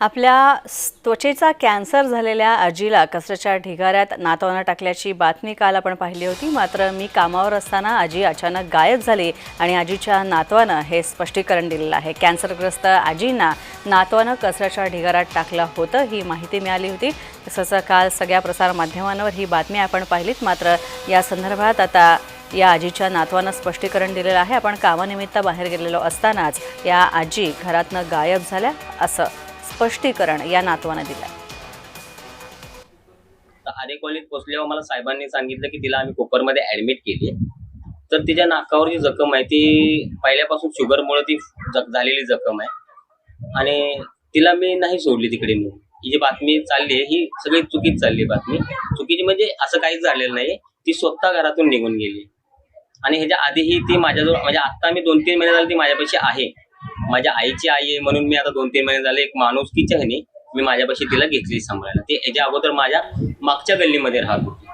आपल्या त्वचेचा कॅन्सर झालेल्या आजीला कचऱ्याच्या ढिगाऱ्यात नातवानं टाकल्याची बातमी काल आपण पाहिली होती. मात्र मी कामावर असताना आजी अचानक गायब झाली आणि आजीच्या नातवानं हे स्पष्टीकरण दिलेलं आहे. कॅन्सरग्रस्त आजींना नातवानं कचऱ्याच्या ढिगाऱ्यात टाकलं होतं ही माहिती मिळाली होती. तसंच काल सगळ्या प्रसारमाध्यमांवर ही बातमी आपण पाहिलीत. मात्र या संदर्भात आता या आजीच्या नातवानं स्पष्टीकरण दिलेलं आहे. आपण कामानिमित्त बाहेर गेलेलो असतानाच या आजी घरातनं गायब झाल्या असं स्पष्टीकरण या नातवानं दिलं आरे कॉलेज पोचल्यावर मला साहेबांनी सांगितलं की तिला आम्ही कोपरमध्ये ऍडमिट केली तर तिच्या नाकावर जी जखम आहे ती पहिल्यापासून शुगरमुळे ती झालेली जखम आहे. आणि तिला मी नाही सोडली तिकडे मी ही जी बातमी चालली आहे ही सगळी चुकीच चालली बातमी. चुकीची म्हणजे असं काहीच झालेलं नाही ती स्वतः घरातून निघून गेली आणि ह्याच्या आधीही ती माझ्याजवळ म्हणजे आत्ता मी दोन तीन महिने झाले ती माझ्यापाशी आहे. माझ्या आईची आई आहे म्हणून मी आता दोन तीन महिने झाले एक माणूस ह्याने मी माझ्यापाशी तिला घेतली सांभाळायला. ती याच्या अगोदर माझ्या मागच्या गल्लीमध्ये राहत होती.